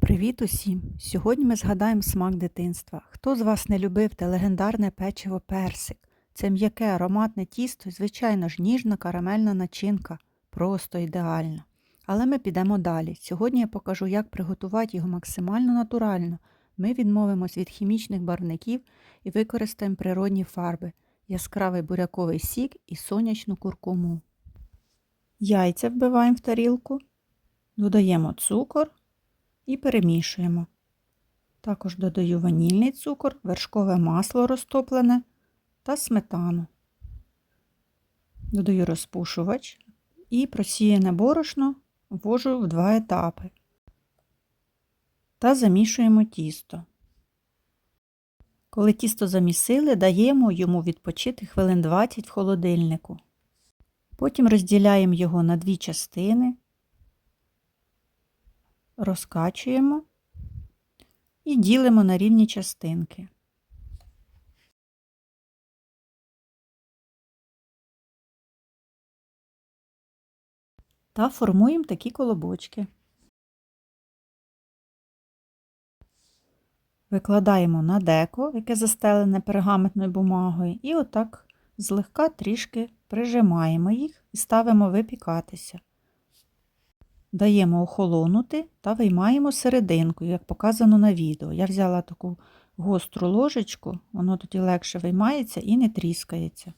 Привіт усім! Сьогодні ми згадаємо смак дитинства. Хто з вас не любив те легендарне печиво персик? Це м'яке ароматне тісто і, звичайно ж, ніжна карамельна начинка. Просто ідеально. Але ми підемо далі. Сьогодні я покажу, як приготувати його максимально натурально. Ми відмовимось від хімічних барвників і використаємо природні фарби, яскравий буряковий сік і сонячну куркуму. Яйця вбиваємо в тарілку, додаємо цукор і перемішуємо. Також додаю ванільний цукор, вершкове масло розтоплене та сметану. Додаю розпушувач і просіяне борошно ввожу в два етапи та замішуємо тісто. Коли тісто замісили, даємо йому відпочити хвилин 20 в холодильнику. Потім розділяємо його на дві частини розкачуємо і ділимо на рівні частинки. Та формуємо такі колобочки. Викладаємо на деко, яке застелене пергаментною бумагою, і отак злегка трішки прижимаємо їх і ставимо випікатися. Даємо охолонути та виймаємо серединку, як показано на відео. Я взяла таку гостру ложечку, воно тоді легше виймається і не тріскається.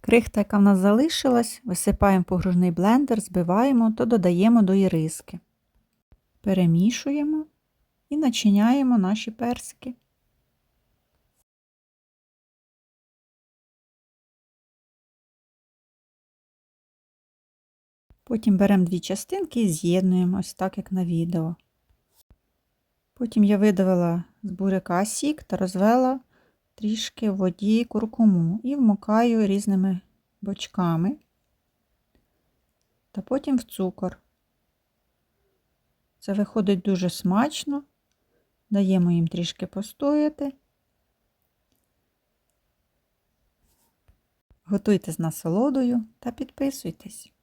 Крихта, яка в нас залишилась, висипаємо в погружний блендер, збиваємо та додаємо до іриски. Перемішуємо і начиняємо наші персики. Потім беремо дві частинки і з'єднуємо ось так, як на відео. Потім я видавила з буряка сік та розвела трішки в воді куркуму і вмокаю різними бочками та потім в цукор. Це виходить дуже смачно, даємо їм трішки постояти. Готуйте з насолодою та підписуйтесь.